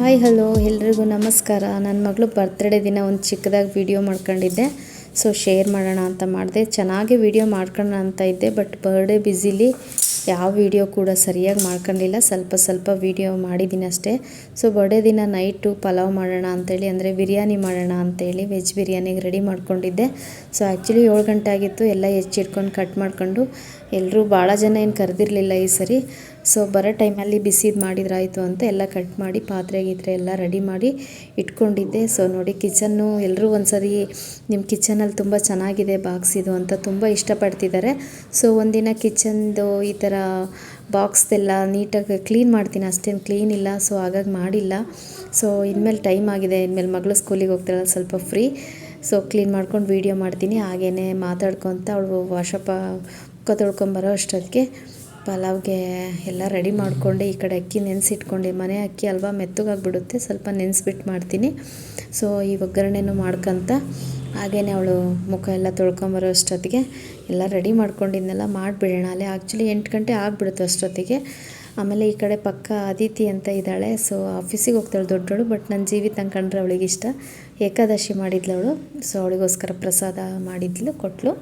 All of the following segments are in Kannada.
ಹಾಯ್, ಹಲೋ, ಎಲ್ರಿಗೂ ನಮಸ್ಕಾರ. ನನ್ನ ಮಗಳು ಬರ್ತ್ಡೇ ದಿನ ಒಂದು ಚಿಕ್ಕದಾಗಿ ವಿಡಿಯೋ ಮಾಡ್ಕೊಂಡಿದ್ದೆ. ಸೊ ಶೇರ್ ಮಾಡೋಣ ಅಂತ ಮಾಡಿದೆ. ಚೆನ್ನಾಗಿ ವಿಡಿಯೋ ಮಾಡ್ಕೊಳ್ಳೋಣ ಅಂತ ಇದ್ದೆ ಬಟ್ ಬರ್ಡೇ ಬ್ಯುಸಿಲಿ ಯಾವ ವಿಡಿಯೋ ಕೂಡ ಸರಿಯಾಗಿ ಮಾಡ್ಕೊಂಡಿಲ್ಲ. ಸ್ವಲ್ಪ ಸ್ವಲ್ಪ ವಿಡಿಯೋ ಮಾಡಿದ್ದೀನಿ ಅಷ್ಟೇ. ಸೊ ಬರ್ಡೇ ದಿನ ನೈಟು ಪಲಾವ್ ಮಾಡೋಣ ಅಂತೇಳಿ, ಅಂದರೆ ಬಿರಿಯಾನಿ ಮಾಡೋಣ ಅಂತೇಳಿ ವೆಜ್ ಬಿರಿಯಾನಿಗೆ ರೆಡಿ ಮಾಡ್ಕೊಂಡಿದ್ದೆ. ಸೊ ಆ್ಯಕ್ಚುಲಿ ಏಳು ಗಂಟೆ ಆಗಿತ್ತು, ಎಲ್ಲ ಹೆಚ್ಚಿಟ್ಕೊಂಡು ಕಟ್ ಮಾಡ್ಕೊಂಡು ಎಲ್ಲರೂ ಭಾಳ ಜನ ಏನು ಕರೆದಿರಲಿಲ್ಲ ಈ ಸರಿ. ಸೊ ಬರೋ ಟೈಮಲ್ಲಿ ಬಿಸಿದು ಮಾಡಿದ್ರಾಯಿತು ಅಂತ ಎಲ್ಲ ಕಟ್ ಮಾಡಿ ಪಾತ್ರೆ ಗೀತ್ರೆ ಎಲ್ಲ ರೆಡಿ ಮಾಡಿ ಇಟ್ಕೊಂಡಿದ್ದೆ. ಸೊ ನೋಡಿ ಕಿಚನ್ನು ಎಲ್ಲರೂ ಒಂದ್ಸರಿ ನಿಮ್ಮ ಕಿಚನಲ್ಲಿ ತುಂಬ ಚೆನ್ನಾಗಿದೆ ಬಾಕ್ಸಿದು ಅಂತ ತುಂಬ ಇಷ್ಟಪಡ್ತಿದ್ದಾರೆ ಸೊ ಒಂದಿನ ಕಿಚನ್ದು ಈ ಥರ ಬಾಕ್ಸ್ದೆಲ್ಲ ನೀಟಾಗಿ ಕ್ಲೀನ್ ಮಾಡ್ತೀನಿ. ಅಷ್ಟೇನು ಕ್ಲೀನ್ ಇಲ್ಲ ಸೊ ಹಾಗಾಗಿ ಮಾಡಿಲ್ಲ. ಸೊ ಇನ್ಮೇಲೆ ಟೈಮ್ ಆಗಿದೆ. ಇನ್ಮೇಲೆ ಮಗಳು ಸ್ಕೂಲಿಗೆ ಹೋಗ್ತಾರಲ್ಲ ಸ್ವಲ್ಪ ಫ್ರೀ ಸೊ ಕ್ಲೀನ್ ಮಾಡ್ಕೊಂಡು ವೀಡಿಯೋ ಮಾಡ್ತೀನಿ. ಹಾಗೇ ಮಾತಾಡ್ಕೊತ ಅವಳು ವಾಶಪ್ಪ ಮುಖ ತೊಳ್ಕೊಂಬರೋ ಅಷ್ಟೊತ್ತಿಗೆ ಪಲಾವ್ಗೆ ಎಲ್ಲ ರೆಡಿ ಮಾಡಿಕೊಂಡೆ, ಈ ಕಡೆ ಅಕ್ಕಿ ನೆನೆಸಿಟ್ಕೊಂಡೆ. ಮನೆ ಅಕ್ಕಿ ಅಲ್ವಾ ಮೆತ್ತಗಾಗ್ಬಿಡುತ್ತೆ, ಸ್ವಲ್ಪ ನೆನೆಸ್ಬಿಟ್ಟು ಮಾಡ್ತೀನಿ. ಸೊ ಈ ಒಗ್ಗರಣೆನೂ ಮಾಡ್ಕೊತ ಹಾಗೇ ಅವಳು ಮುಖ ಎಲ್ಲ ತೊಳ್ಕೊಂಬರೋ ಅಷ್ಟೊತ್ತಿಗೆ ಎಲ್ಲ ರೆಡಿ ಮಾಡ್ಕೊಂಡಿದ್ನೆಲ್ಲ, ಮಾಡಿಬಿಡೋಣ. ಅಲ್ಲೇ ಆ್ಯಕ್ಚುಲಿ ಎಂಟು ಗಂಟೆ ಆಗಿಬಿಡುತ್ತೆ ಅಷ್ಟೊತ್ತಿಗೆ. ಆಮೇಲೆ ಈ ಕಡೆ ಪಕ್ಕ ಅದಿತಿ ಅಂತ ಇದ್ದಾಳೆ. ಸೊ ಆಫೀಸಿಗೆ ಹೋಗ್ತಾಳೆ ದೊಡ್ಡವಳು ಬಟ್ ನನ್ನ ಜೀವಿತ ಕಂಡ್ರೆ ಅವಳಿಗೆ ಇಷ್ಟ. ಏಕಾದಶಿ ಮಾಡಿದ್ಲು ಅವಳು. ಸೊ ಅವಳಿಗೋಸ್ಕರ ಪ್ರಸಾದ ಮಾಡಿದ್ಲು ಕೊಟ್ಟಳು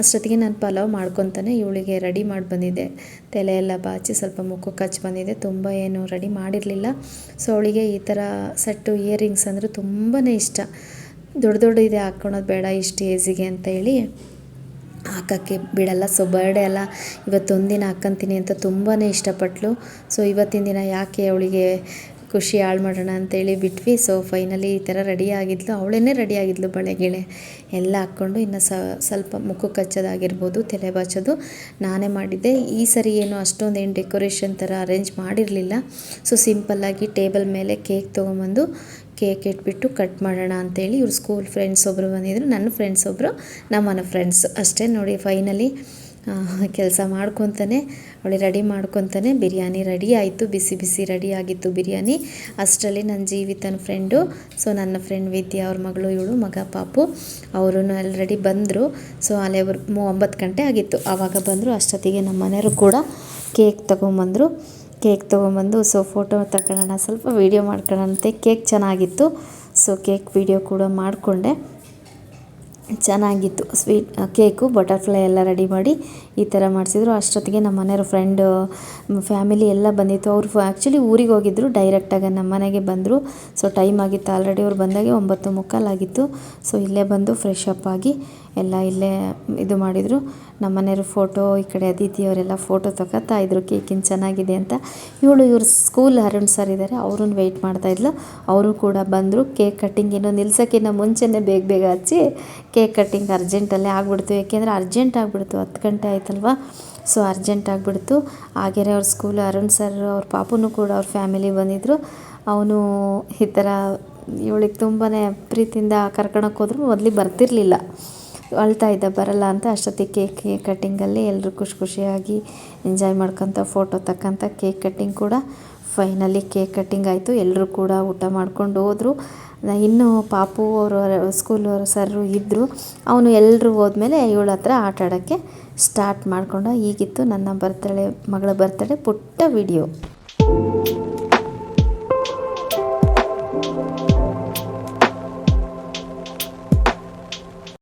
ಅಷ್ಟೊತ್ತಿಗೆ ನಾನು ಪಲಾವ್ ಮಾಡ್ಕೊತಾನೆ, ಇವಳಿಗೆ ರೆಡಿ ಮಾಡಿ ಬಂದಿದ್ದೆ. ತಲೆ ಎಲ್ಲ ಬಾಚಿ ಸ್ವಲ್ಪ ಮುಖಕ್ಕೆ ಕಚ್ಚಿ ಬಂದಿದೆ ತುಂಬ ಏನು ರೆಡಿ ಮಾಡಿರಲಿಲ್ಲ. ಸೊ ಅವಳಿಗೆ ಈ ಥರ ಸೆಟ್ಟು ಇಯರಿಂಗ್ಸ್ ಅಂದರೆ ತುಂಬಾ ಇಷ್ಟ. ದೊಡ್ಡ ದೊಡ್ಡ ಇದೆ, ಹಾಕ್ಕೊಳೋದು ಬೇಡ ಇಷ್ಟು ಏಜಿಗೆ ಅಂತ ಹೇಳಿ ಹಾಕೋಕ್ಕೆ ಬಿಡಲ್ಲ. ಸೊ ಬರ್ಡೇ ಅಲ್ಲ ಇವತ್ತೊಂದಿನ ಹಾಕ್ಕಂತೀನಿ ಅಂತ ತುಂಬಾ ಇಷ್ಟಪಟ್ಟಳು ಸೊ ಇವತ್ತಿನ ದಿನ ಯಾಕೆ ಅವಳಿಗೆ ಖುಷಿ ಹಾಳು ಮಾಡೋಣ ಅಂತೇಳಿ ಬಿಟ್ವಿ. ಸೊ ಫೈನಲಿ ಈ ಥರ ರೆಡಿ ಆಗಿದ್ಲು. ಅವಳೇ ರೆಡಿ ಆಗಿದ್ಲು ಬಳೆಗಿಳೆ ಎಲ್ಲ ಹಾಕ್ಕೊಂಡು ಇನ್ನು ಸ್ವಲ್ಪ ಮುಖಕ್ಕೆ ಹಚ್ಚೋದಾಗಿರ್ಬೋದು ತಲೆ ಬಾಚೋದು ನಾನೇ ಮಾಡಿದ್ದೆ. ಈ ಸರಿ ಏನು ಅಷ್ಟೊಂದು ಏನು ಡೆಕೋರೇಷನ್ ಥರ ಅರೇಂಜ್ ಮಾಡಿರಲಿಲ್ಲ. ಸೊ ಸಿಂಪಲ್ಲಾಗಿ ಟೇಬಲ್ ಮೇಲೆ ಕೇಕ್ ತೊಗೊಂಬಂದು ಕೇಕ್ ಇಟ್ಬಿಟ್ಟು ಕಟ್ ಮಾಡೋಣ ಅಂತೇಳಿ ಇವ್ರು ಸ್ಕೂಲ್ ಫ್ರೆಂಡ್ಸ್ ಒಬ್ಬರು ಬಂದಿದ್ರು. ನನ್ನ ಫ್ರೆಂಡ್ಸ್ ಒಬ್ಬರು ನಮ್ಮನ ಫ್ರೆಂಡ್ಸ್ ಅಷ್ಟೇ. ನೋಡಿ ಫೈನಲಿ ಕೆಲಸ ಮಾಡ್ಕೊತಾನೆ. ಅವಳಿ ರೆಡಿ ಮಾಡ್ಕೊತಾನೆ. ಬಿರಿಯಾನಿ ರೆಡಿ ಆಯಿತು. ಬಿಸಿ ಬಿಸಿ ರೆಡಿ ಆಗಿತ್ತು ಬಿರಿಯಾನಿ. ಅಷ್ಟರಲ್ಲಿ ನನ್ನ ಜೀವಿತನ ಫ್ರೆಂಡು ಸೊ ನನ್ನ ಫ್ರೆಂಡ್ ವಿದ್ಯಾ ಅವ್ರ ಮಗಳು, ಇವಳು, ಮಗ, ಪಾಪು ಅವರು ಆಲ್ರೆಡಿ ಬಂದರು. ಸೊ ಅಲ್ಲೇ ಒಂಬತ್ತು ಗಂಟೆ ಆಗಿತ್ತು. ಆವಾಗ ಬಂದರು. ಅಷ್ಟೊತ್ತಿಗೆ ನಮ್ಮ ಮನೆಯವರು ಕೂಡ ಕೇಕ್ ತೊಗೊಂಬಂದರು. ಕೇಕ್ ತೊಗೊಂಬಂದು ಸೊ ಫೋಟೋ ತಗೊಳ್ಳೋಣ ಸ್ವಲ್ಪ ವೀಡಿಯೋ ಮಾಡ್ಕೊಳ್ಳೋಣಂತೆ. ಕೇಕ್ ಚೆನ್ನಾಗಿತ್ತು ಸೊ ಕೇಕ್ ವೀಡಿಯೋ ಕೂಡ ಮಾಡಿಕೊಂಡೆ. ಚೆನ್ನಾಗಿತ್ತು ಸ್ವೀಟ್ ಕೇಕು ಬಟರ್ಫ್ಲೈ ಎಲ್ಲ ರೆಡಿ ಮಾಡಿ. ಈ ಥರ ಮಾಡಿಸಿದ್ರು. ಅಷ್ಟೊತ್ತಿಗೆ ನಮ್ಮ ಮನೆಯವ್ರ ಫ್ರೆಂಡ್ ಫ್ಯಾಮಿಲಿ ಎಲ್ಲ ಬಂದಿತ್ತು. ಅವರು ಆ್ಯಕ್ಚುಲಿ ಊರಿಗೆ ಹೋಗಿದ್ದರು ಡೈರೆಕ್ಟಾಗಿ ನಮ್ಮ ಮನೆಗೆ ಬಂದರು. ಸೊ ಟೈಮ್ ಆಗಿತ್ತು ಆಲ್ರೆಡಿ ಅವ್ರು ಬಂದಾಗೆ ಒಂಬತ್ತು ಮುಕ್ಕಾಲಾಗಿತ್ತು ಸೊ ಇಲ್ಲೇ ಬಂದು ಫ್ರೆಶ್ ಅಪ್ ಆಗಿ ಎಲ್ಲ ಇಲ್ಲೇ ಇದು ಮಾಡಿದರು. ನಮ್ಮ ಮನೆಯವ್ರ ಫೋಟೋ ಈ ಕಡೆ ಅದಿತಿ ಅವರೆಲ್ಲ ಫೋಟೋ ತಗೋತಾ ಇದ್ರು. ಕೇಕಿನ ಚೆನ್ನಾಗಿದೆ ಅಂತ. ಇವಳು, ಇವ್ರ ಸ್ಕೂಲ್ ಅರುಣ್ ಸರ್ ಇದ್ದಾರೆ ಅವ್ರನ್ನ ವೆಯ್ಟ್ ಮಾಡ್ತಾಯಿದ್ಲು ಅವರು ಕೂಡ ಬಂದರು. ಕೇಕ್ ಕಟ್ಟಿಂಗ್ ಇನ್ನೂ ನಿಲ್ಸೋಕ್ಕಿಂತ ಮುಂಚೆನೇ ಬೇಗ ಬೇಗ ಹಚ್ಚಿ ಕೇಕ್ ಕಟ್ಟಿಂಗ್ ಅರ್ಜೆಂಟಲ್ಲೇ ಆಗಿಬಿಡ್ತು. ಯಾಕೆಂದರೆ ಅರ್ಜೆಂಟ್ ಆಗಿಬಿಡ್ತು. ಹತ್ತು ಗಂಟೆ ಆಯ್ತಲ್ವ ಸೊ ಅರ್ಜೆಂಟ್ ಆಗಿಬಿಡ್ತು. ಹಾಗೆಯೇ ಅವ್ರ ಸ್ಕೂಲ್ ಅರುಣ್ ಸರ್ ಅವ್ರ ಪಾಪುನೂ ಕೂಡ ಅವ್ರ ಫ್ಯಾಮಿಲಿ ಬಂದಿದ್ದರು ಅವನು ಈ ಥರ ಇವಳಿಗೆ ತುಂಬಾ ಪ್ರೀತಿಯಿಂದ ಕರ್ಕೊಳಕ್ಕೆ ಹೋದ್ರು. ಮೊದಲಿಗೆ ಬರ್ತಿರಲಿಲ್ಲ. ಅಳ್ತಾ ಇದ್ದ, ಬರಲ್ಲ ಅಂತ ಅಷ್ಟೊತ್ತಿಗೆ ಕೇಕ್ ಕೇಕ್ ಕಟ್ಟಿಂಗಲ್ಲಿ ಎಲ್ಲರೂ ಖುಷಿ ಖುಷಿಯಾಗಿ ಎಂಜಾಯ್ ಮಾಡ್ಕೊತ ಫೋಟೋ ತಕ್ಕಂಥ ಕೇಕ್ ಕಟ್ಟಿಂಗ್ ಕೂಡ ಫೈನಲಿ ಕೇಕ್ ಕಟ್ಟಿಂಗ್ ಆಯಿತು. ಎಲ್ಲರೂ ಕೂಡ ಊಟ ಮಾಡ್ಕೊಂಡು ಹೋದರು. ಇನ್ನು ಪಾಪು ಅವರು ಸ್ಕೂಲ್ ಸರ್ರು ಇದ್ದರು ಅವನು ಎಲ್ಲರೂ ಹೋದ್ಮೇಲೆ ಇವಳ ಹತ್ರ ಆಟ ಆಡೋಕ್ಕೆ ಸ್ಟಾರ್ಟ್ ಮಾಡಿಕೊಂಡ. ಹೀಗಿತ್ತು ನನ್ನ ಬರ್ತಡೇ ಮಗಳ ಬರ್ತಡೇ ಪುಟ್ಟ ವಿಡಿಯೋ